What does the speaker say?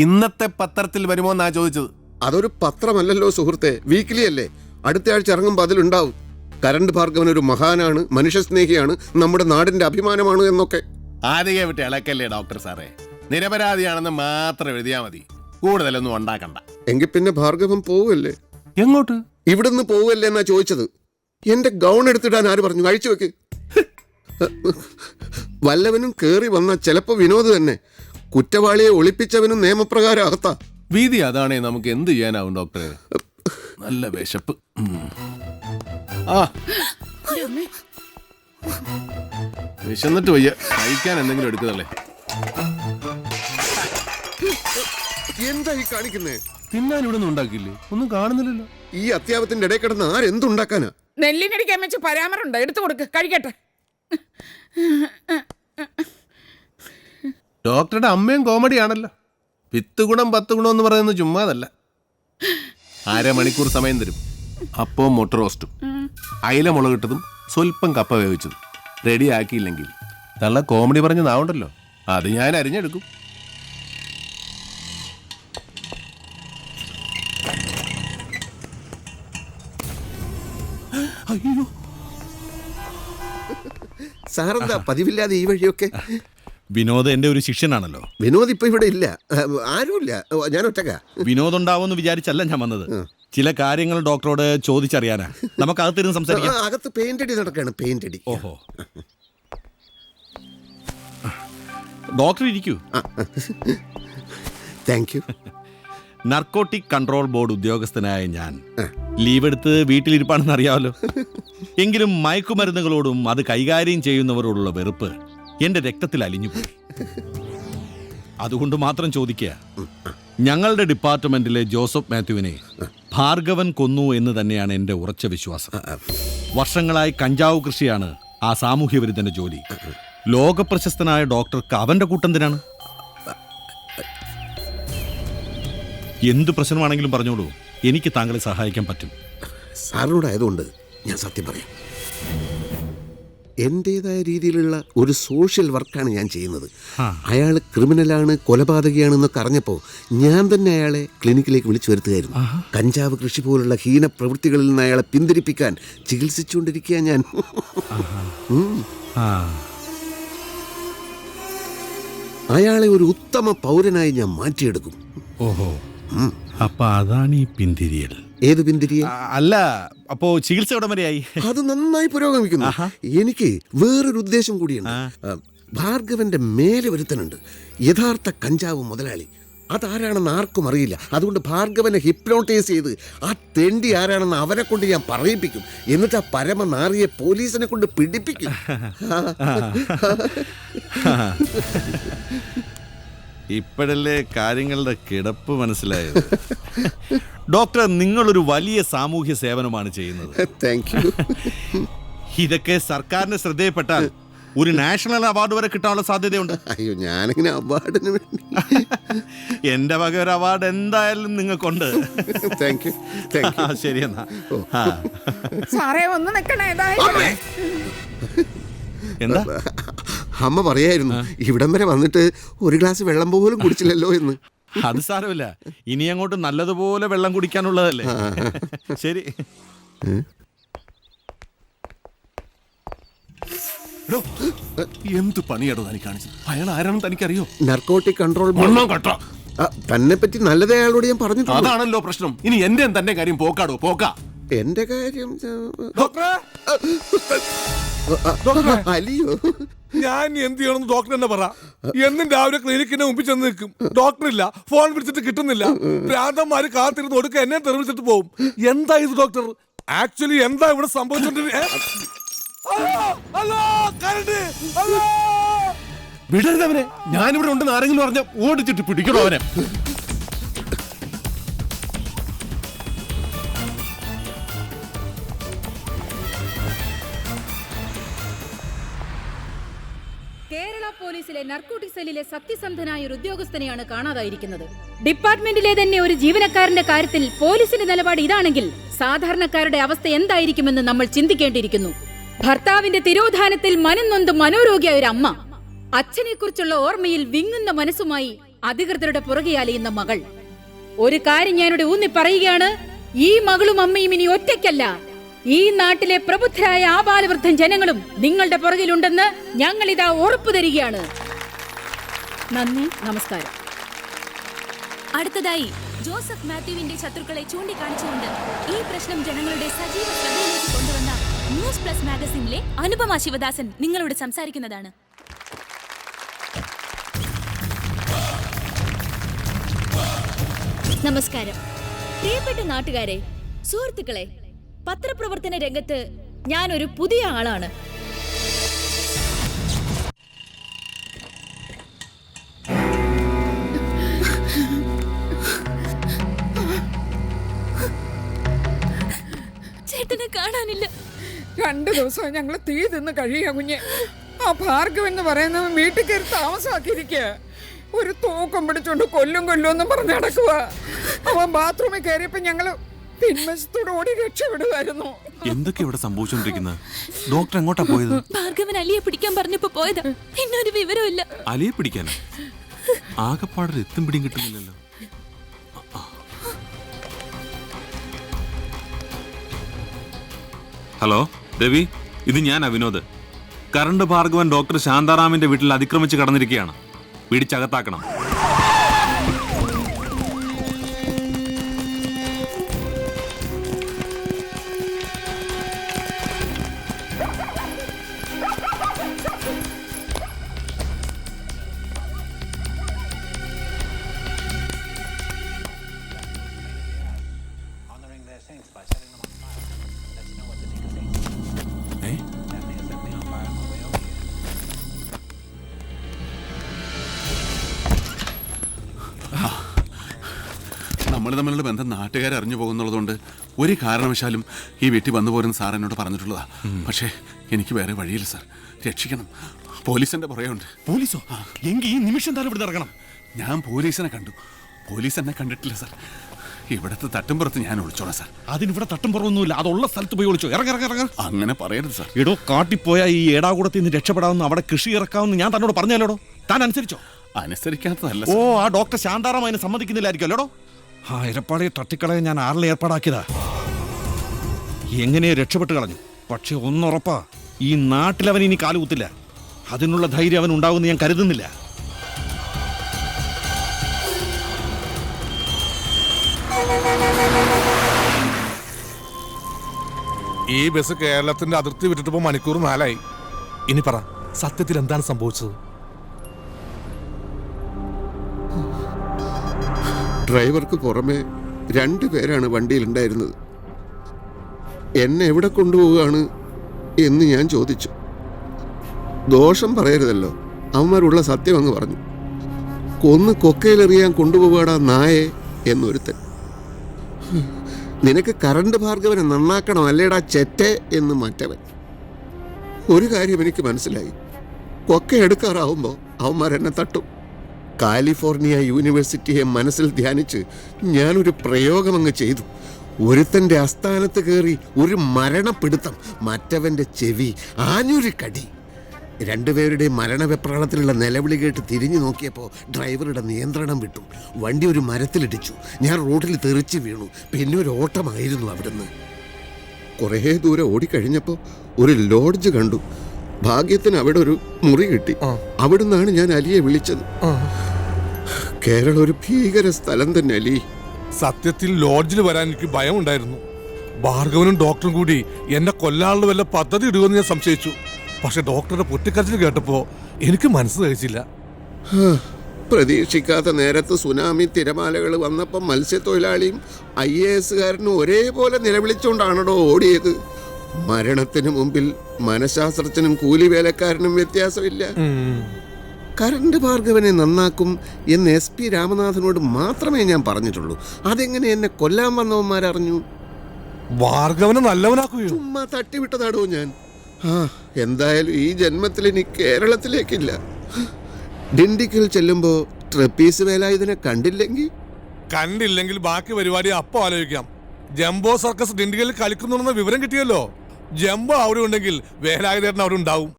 ഇന്നത്തെ പത്രത്തിൽ വരുമോ എന്നാ ചോദിച്ചത്? അതൊരു പത്രമല്ലല്ലോ സുഹൃത്തെ. വീക്കിലി അല്ലേ? അടുത്ത ആഴ്ച ഇറങ്ങുമ്പോൾ അതിലുണ്ടാവും. കരണ്ട് ഭാർഗവൻ ഒരു മഹാനാണ് മനുഷ്യസ്നേഹിയാണ് നമ്മുടെ നാടിന്റെ അഭിമാനമാണ് എന്നൊക്കെ. ആദ്യ വിട്ട് ഇളക്കല്ലേ ഡോക്ടർ സാറേ? നിരപരാധിയാണെന്ന് മാത്രം എഴുതിയാ മതി. കൂടുതലൊന്നും ഉണ്ടാക്കണ്ട. എങ്കിൽ പിന്നെ ഭാർഗവൻ പോവല്ലേ? എങ്ങോട്ട്? ഇവിടുന്ന് പോവല്ലേ എന്നാ ചോദിച്ചത്? എന്റെ ഗൗൺ എടുത്തിടാൻ ആര് പറഞ്ഞു? കഴിച്ചു വെക്ക്. വല്ലവനും കേറി വന്ന ചിലപ്പോ വിനോദ് തന്നെ. കുറ്റവാളിയെ ഒളിപ്പിച്ചവനും നിയമപ്രകാരം അകത്താ. വീതി അതാണേ നമുക്ക് എന്ത് ചെയ്യാനാവും ഡോക്ടറെ? നല്ല വിശപ്പ്. ഉം. ആ. വിശന്നിട്ട് വയ്യ. കഴിക്കാൻ എന്തെങ്കിലും എടുക്കുന്നല്ലേ എന്താ ഈ കാണിക്കുന്നേ? തിന്നാൻ ഇവിടെ ഒന്നും ഉണ്ടാക്കിയില്ലേ? ഒന്നും കാണുന്നില്ലല്ലോ. ഈ അത്യാവത്തിന്റെ ഇടയിൽ കിടന്ന് ആരെന്തുണ്ടാക്കാനാ? നെല്ലിനടിക്കാൻ വെച്ച് ഉണ്ട്? എടുത്തു കൊടുക്ക്. കഴിക്കട്ടെ. ഡോക്ടറുടെ അമ്മയും കോമഡിയാണല്ലോ. വിത്ത് ഗുണം പത്ത് ഗുണം എന്ന് പറയുന്നത് ചുമ്മാതല്ല. അരമണിക്കൂർ സമയം തരും. അപ്പവും മുട്ട റോസ്റ്റും. അയില മുളകിട്ടതും സ്വല്പം കപ്പ വേവിച്ചതും. റെഡി ആക്കിയില്ലെങ്കിൽ തള്ള കോമഡി പറഞ്ഞ നാവുണ്ടല്ലോ അത് ഞാൻ അരിഞ്ഞെടുക്കും. അയ്യോ. സാറെന്താ പതിവില്ലാതെ ഈ വഴിയൊക്കെ? വിനോദ് എന്റെ ഒരു ശിഷ്യനാണല്ലോ. വിനോദ് ഇപ്പൊ ഇവിടെ ഇല്ല. ആരുമില്ല. ഞാൻ ഒറ്റക്ക. വിനോദ് ഉണ്ടാവുമെന്ന് വിചാരിച്ചല്ല ഞാൻ വന്നത്. ചില കാര്യങ്ങൾ ഡോക്ടറോട് ചോദിച്ചറിയാനാ. നമുക്ക് അകത്തിരുന്ന് സംസാരിക്കാം അകത്ത് പെയിന്റ് അടി നടക്കാണ് പെയിന്റ് അടി. ഓഹോ. ഡോക്ടർ ഇരിക്കൂ. Thank you narcotic control board ഉദ്യോഗസ്ഥനായ ഞാൻ ലീവ് എടുത്ത് വീട്ടിലിരിപ്പാണെന്ന് അറിയാമല്ലോ. എങ്കിലും മയക്കുമരുന്നുകളോടും അത് കൈകാര്യം ചെയ്യുന്നവരോടുള്ള വെറുപ്പ് എന്റെ രക്തത്തിൽ അലിഞ്ഞുപോയി. അതുകൊണ്ട് മാത്രം ചോദിക്കുക. ഞങ്ങളുടെ ഡിപ്പാർട്ട്മെന്റിലെ ജോസഫ് മാത്യുവിനെ ഭാർഗവൻ കൊന്നു എന്ന് തന്നെയാണ് എന്റെ ഉറച്ച വിശ്വാസം. വർഷങ്ങളായി കഞ്ചാവ് കൃഷിയാണ് ആ സാമൂഹ്യ വിരുദ്ധന്റെ ജോലി. ലോകപ്രശസ്തനായ ഡോക്ടർക്ക് അവന്റെ കൂട്ടെന്തിനാണ് എന്ത് പ്രശ്നമാണെങ്കിലും പറഞ്ഞോളൂ. എനിക്ക് താങ്കളെ സഹായിക്കാൻ പറ്റും. സാറിനോടായതുകൊണ്ട് ഞാൻ സത്യം പറയാം. എന്റെതായ രീതിയിലുള്ള ഒരു സോഷ്യൽ വർക്കാണ് ഞാൻ ചെയ്യുന്നത്. അയാൾ ക്രിമിനലാണ് കൊലപാതകയാണെന്നൊക്കെ അറിഞ്ഞപ്പോൾ ഞാൻ തന്നെ അയാളെ ക്ലിനിക്കിലേക്ക് വിളിച്ചു വരുത്തുകയായിരുന്നു. കഞ്ചാവ് കൃഷി പോലുള്ള ഹീന പ്രവൃത്തികളിൽ നിന്ന് അയാളെ പിന്തിരിപ്പിക്കാൻ ചികിത്സിച്ചുകൊണ്ടിരിക്കുക ഞാൻ. അയാളെ ഒരു ഉത്തമ പൗരനായി ഞാൻ മാറ്റിയെടുക്കും. ഓഹോ. അപ്പൊ അതാണ് ഈ പിന്തിരിയൽ. ഏത് പിന്തിരിയെ? അല്ല അപ്പോ ചികിത്സ എവിടം വരെയായി? അത് നന്നായി പുരോഗമിക്കുന്നു. എനിക്ക് വേറൊരു ഉദ്ദേശം കൂടിയുണ്ട്. ഭാർഗവന്റെ മേലെ ഒരുത്തനുണ്ട് യഥാർത്ഥ കഞ്ചാവ് മുതലാളി. അതാരാണെന്ന് ആർക്കും അറിയില്ല. അതുകൊണ്ട് ഭാർഗവനെ ഹിപ്നോട്ടൈസ് ചെയ്ത് ആ തെണ്ടി ആരാണെന്ന് അവരെ കൊണ്ട് ഞാൻ പറയിപ്പിക്കും. എന്നിട്ട് ആ പരമനാറിയെ പോലീസിനെ കൊണ്ട് പിടിപ്പിക്കും. ഇപ്പോഴല്ലേ കാര്യങ്ങളുടെ കിടപ്പ് മനസ്സിലായത്? ഡോക്ടർ നിങ്ങളൊരു വലിയ സാമൂഹ്യ സേവനമാണ് ചെയ്യുന്നത്. താങ്ക് യു ഇതൊക്കെ സർക്കാരിന്റെ ശ്രദ്ധയിൽപ്പെട്ടാൽ ഒരു നാഷണൽ അവാർഡ് വരെ കിട്ടാനുള്ള സാധ്യതയുണ്ട്. അയ്യോ ഞാനിങ്ങനെ അവാർഡിന് വേണ്ടി. എന്റെ വക ഒരു അവാർഡ് എന്തായാലും നിങ്ങൾക്കുണ്ട്. താങ്ക് യു താങ്ക് ആ, യു ശരി എന്നാ. സാറേ ഒന്ന് നിൽക്കണേ എന്താ? അമ്മ പറയായിരുന്നു ഇവിടം വരെ വന്നിട്ട് ഒരു ഗ്ലാസ് വെള്ളം പോലും കുടിച്ചില്ലല്ലോ എന്ന്. അത് സാരമില്ല. ഇനി അങ്ങോട്ട് നല്ലതുപോലെ വെള്ളം കുടിക്കാനുള്ളതല്ലേ? ശരി. എന്ത് പണിയാടോ തനിക്ക് കാണിച്ചത്? അയാൾ ആരാണെന്ന് തനിക്കറിയോ? നർക്കോട്ടിക് കൺട്രോൾ മണ്ണോ കട്ടോ തന്നെ പറ്റി നല്ലതേ അയാളോട് ഞാൻ പറഞ്ഞു അതാണല്ലോ പ്രശ്നം. ഇനി എന്റെ തന്നെ കാര്യം പോക്കാടോ? പോക്കാ. എന്റെ കാര്യം ഡോക്ടറെ? അലിയോ. ഞാൻ എന്ത് ചെയ്യണമെന്ന് ഡോക്ടർ തന്നെ പറ. എന്നും രാവിലെ ക്ലിനിക്കിന്റെ മുമ്പിൽ ചെന്ന് നിൽക്കും. ഡോക്ടർ ഇല്ല ഫോൺ വിളിച്ചിട്ട് കിട്ടുന്നില്ല. പ്രാന്തന്മാര് കാത്തിരുന്ന് ഒടുക്ക എന്നെ തെറിവിച്ചിട്ട് പോകും എന്താ ഇത് ഡോക്ടർ? ആക്ച്വലി എന്താ ഇവിടെ സംഭവിച്ചോണ്ടിരിക്കുന്നത് വിടരുത് അവനെ. ഞാനിവിടെ ഉണ്ടെന്ന് ആരെങ്കിലും പറഞ്ഞ ഓടിച്ചിട്ട് പിടിക്കണോ അവനെ? കേരള പോലീസിലെ നർക്കോട്ടിക് സെല്ലിലെ സത്യസന്ധനായ ഒരു ഉദ്യോഗസ്ഥനെയാണ് കാണാതായിരിക്കുന്നത്. ഡിപ്പാർട്ട്മെന്റിലെ തന്നെ ഒരു ജീവനക്കാരന്റെ കാര്യത്തിൽ പോലീസിന്റെ നിലപാട് ഇതാണെങ്കിൽ സാധാരണക്കാരുടെ അവസ്ഥ എന്തായിരിക്കുമെന്ന് നമ്മൾ ചിന്തിക്കേണ്ടിയിരിക്കുന്നു. ഭർത്താവിന്റെ തിരോധാനത്തിൽ മനംനൊന്ത് മനോരോഗിയായ ഒരു അമ്മ അച്ഛനെക്കുറിച്ചുള്ള ഓർമ്മയിൽ വിങ്ങുന്ന മനസ്സുമായി അധികൃതരുടെ പുറകെ അലയുന്ന മകൾ. ഒരു കാര്യം ഞാനിവിടെ ഊന്നി പറയുകയാണ് ഈ മകളും അമ്മയും ഇനി ഒറ്റയ്ക്കല്ല. ഈ നാട്ടിലെ പ്രബുദ്ധരായ ആബാലവൃദ്ധൻ ജനങ്ങളും നിങ്ങളുടെ പുറകിലുണ്ടെന്ന് ഞങ്ങൾ ഇതാ ഉറപ്പു തരികയാണ്. നന്ദി നമസ്കാരം. അടുത്തതായി ജോസഫ് മാത്യുവിന്റെ ശത്രുക്കളെ ചൂണ്ടിക്കാണിച്ചുകൊണ്ട് ഈ പ്രശ്നം ജനങ്ങളുടെ സജീവ ശ്രദ്ധയിലേക്ക് കൊണ്ടുവന്ന ന്യൂസ് പ്ലസ് മാഗസിനിലെ അനുപമ ശിവദാസൻ നിങ്ങളോട് സംസാരിക്കുന്നതാണ്. നമസ്കാരം. പ്രിയപ്പെട്ട നാട്ടുകാരെ സുഹൃത്തുക്കളെ പത്രപ്രവർത്തന രംഗത്ത് ഒരു പുതിയ ആളാണ്. ചേട്ടനെ കാണാനില്ല. രണ്ടു ദിവസം ഞങ്ങൾ തീ തിന്ന് കഴിയാ കുഞ്ഞെ. ആ ഭാർഗവൻ എന്ന് പറയുന്നവൻ വീട്ടിൽ കയറി താമസമാക്കിയിരിക്കുക ഒരു തൂക്കം പിടിച്ചോണ്ട് കൊല്ലും കൊല്ലും എന്നും പറഞ്ഞ് നടക്കുക അവൻ ബാത്റൂമിൽ കയറിയപ്പോ ഞങ്ങൾ പിൻവശത്തോട് ഓടി രക്ഷപ്പെടുമായിരുന്നു. എന്തൊക്കെ ഇവിടെ സംഭവിച്ചുകൊണ്ടിരിക്കുന്നത് ഡോക്ടർ എങ്ങോട്ടാ പോയത്? ഭാർഗവൻ അലിയെ പിടിക്കാൻ പറഞ്ഞപ്പോ പോയതാ. എന്നൊരു വിവരമില്ല അലിയെ പിടിക്കാനോ? ആകെപ്പാടൊരു എത്തും പിടിയും കിട്ടുന്നില്ലല്ലോ. ഹലോ രവി ഇത് ഞാൻ അവിനോദ്. കറണ്ട് ഭാർഗവൻ ഡോക്ടർ ശാന്താറാമിന്റെ വീട്ടിൽ അതിക്രമിച്ച് കടന്നിരിക്കുകയാണ്. പിടിച്ചകത്താക്കണം നമ്മൾ തമ്മിലുള്ള ബന്ധം നാട്ടുകാർ അറിഞ്ഞു പോകുന്നുള്ളതുകൊണ്ട് ഒരു കാരണവശാലും ഈ വീട്ടിൽ വന്നു പോരുന്ന സാർ എന്നോട് പറഞ്ഞിട്ടുള്ളതാ. പക്ഷേ എനിക്ക് വേറെ വഴിയില്ല സാർ. രക്ഷിക്കണം. പോലീസിന്റെ പുറകെയുണ്ട്. പോലീസോ? എങ്കിൽ ഈ നിമിഷം താരം ഇവിടെ ഇറങ്ങണം. ഞാൻ പോലീസിനെ കണ്ടു. പോലീസ് എന്നെ കണ്ടിട്ടില്ല സാർ. ഇവിടുത്തെ തട്ടുംപുറത്ത് ഞാൻ ഒളിച്ചോളാം സാർ. അതിനിവിടെ തട്ടും പുറമൊന്നുമില്ല അതുള്ള സ്ഥലത്ത് പോയി ഒളിച്ചോ. ഇറങ്ങ ഇറങ്ങ ഇറങ്ങ. അങ്ങനെ പറയരുത് സാർ. എടോ കാട്ടിപ്പോയ ഈ ഏടാകൂടത്തിൽ നിന്ന് രക്ഷപ്പെടാമെന്ന് അവിടെ കൃഷി ഇറക്കാമെന്ന് ഞാൻ തന്നോട് പറഞ്ഞല്ലോടോ താൻ അനുസരിച്ചോ? അനുസരിക്കാത്തതല്ല ഓ ആ ഡോക്ടർ ശാന്താറാം അതിനെ സമ്മതിക്കുന്നില്ലായിരിക്കും അല്ലോടോ? ആ ഇരപ്പാളയെ തട്ടിക്കളയെ ഞാൻ ആറിലെ ഏർപ്പാടാക്കിയതാ? എങ്ങനെ രക്ഷപ്പെട്ട് കളഞ്ഞു. പക്ഷെ ഒന്നുറപ്പാ ഈ നാട്ടിലവൻ ഇനി കാലുകുത്തില്ല. അതിനുള്ള ധൈര്യം അവൻ ഉണ്ടാവുമെന്ന് ഞാൻ കരുതുന്നില്ല. ഈ ബസ് കേരളത്തിന്റെ അതിർത്തി വിട്ടിട്ടിപ്പോ മണിക്കൂർ നാലായി. ഇനി പറ സത്യത്തിൽ എന്താണ് സംഭവിച്ചത്? ഡ്രൈവർക്ക് പുറമെ രണ്ടു പേരാണ് വണ്ടിയിലുണ്ടായിരുന്നത് എന്നെ എവിടെ കൊണ്ടുപോവുകയാണ് എന്ന് ഞാൻ ചോദിച്ചു. ദോഷം പറയരുതല്ലോ അവന്മാരുള്ള സത്യം അങ്ങ് പറഞ്ഞു. കൊന്ന് കൊക്കയിലെറിയാൻ കൊണ്ടുപോകാടാ നായെ എന്നൊരുത്തൻ. നിനക്ക് കറണ്ട് ഭാർഗവനെ നന്നാക്കണം അല്ലേടാ ചെറ്റെ എന്ന് മറ്റവൻ. ഒരു കാര്യം എനിക്ക് മനസ്സിലായി. കൊക്കെ എടുക്കാറാവുമ്പോൾ അവന്മാർ എന്നെ തട്ടും. കാലിഫോർണിയ യൂണിവേഴ്സിറ്റിയെ മനസ്സിൽ ധ്യാനിച്ച് ഞാനൊരു പ്രയോഗം അങ്ങ് ചെയ്തു. ഒരുത്തന്റെ അസ്ഥാനത്ത് കയറി ഒരു മരണപ്പിടുത്തം മറ്റവന്റെ ചെവി ആഞ്ഞൊരു കടി. രണ്ടുപേരുടെ മരണവെപ്രാളത്തിലുള്ള നിലവിളി കേട്ട് തിരിഞ്ഞു നോക്കിയപ്പോൾ ഡ്രൈവറുടെ നിയന്ത്രണം വിട്ടു. വണ്ടി ഒരു മരത്തിലിടിച്ചു. ഞാൻ റോഡിൽ തെറിച്ച് വീണു. പിന്നെ ഒരു ഓട്ടമായിരുന്നു അവിടുന്ന്. കുറേ ദൂരം ഓടിക്കഴിഞ്ഞപ്പോൾ ഒരു ലോഡ്ജ് കണ്ടു. ഭാഗ്യത്തിന് അവിടെ ഒരു മുറി കിട്ടി. അവിടുന്നാണ് ഞാൻ അലിയെ വിളിച്ചത്. കേരളം ഒരു ഭീകര സ്ഥലം തന്നെ അലി. സത്യത്തിൽ ലോഡ്ജിൽ വരാൻ എനിക്ക് ഭയമുണ്ടായിരുന്നു. ഭാർഗവനും ഡോക്ടറും കൂടി എന്നെ കൊല്ലാനുള്ള വല്ല പദ്ധതി ഇടുമെന്ന് ഞാൻ സംശയിച്ചു. പക്ഷെ ഡോക്ടറുടെ പൊട്ടിക്കരച്ചിൽ കേട്ടപ്പോ എനിക്ക് മനസ്സ് കഴിച്ചില്ല പ്രതീക്ഷിക്കാത്ത നേരത്ത് സുനാമി തിരമാലകൾ വന്നപ്പോൾ മത്സ്യത്തൊഴിലാളിയും ഐ എ എസുകാരനും ഒരേപോലെ നിലവിളിച്ചുകൊണ്ടാണല്ലോ ഓടിയത്. മരണത്തിന് മുമ്പിൽ മനഃശാസ്ത്രജ്ഞനും കൂലിവേലക്കാരനും വ്യത്യാസമില്ല. കരണ്ട് ഭാർഗവനെ നന്നാക്കും എന്ന് എസ് പി രാമനാഥനോട് മാത്രമേ ഞാൻ പറഞ്ഞിട്ടുള്ളൂ. അതെങ്ങനെ എന്നെ കൊല്ലാൻ വന്നവന്മാരറിഞ്ഞു? ഭാർഗവനെ നല്ലവനാക്കുകയോ? ചുമ്മാ തട്ടിവിട്ടതാടോ ഞാൻ? എന്തായാലും ഈ ജന്മത്തിൽ ഇനി കേരളത്തിലേക്കില്ല. ഡിണ്ടിക്കൽ ചെല്ലുമ്പോ ട്രപ്പീസ് വേലായുധനെ കണ്ടില്ലെങ്കിൽ കണ്ടില്ലെങ്കിൽ ബാക്കി പരിപാടി അപ്പൊ ആലോചിക്കാം. ജംബോ സർക്കസ് ഡിണ്ടിഗലിൽ കളിക്കുന്നുണ്ടെന്ന വിവരം കിട്ടിയല്ലോ. ജംബോ അവിടെ ഉണ്ടെങ്കിൽ വേലായുധേട്ടൻ അവിടെ ഉണ്ടാവും.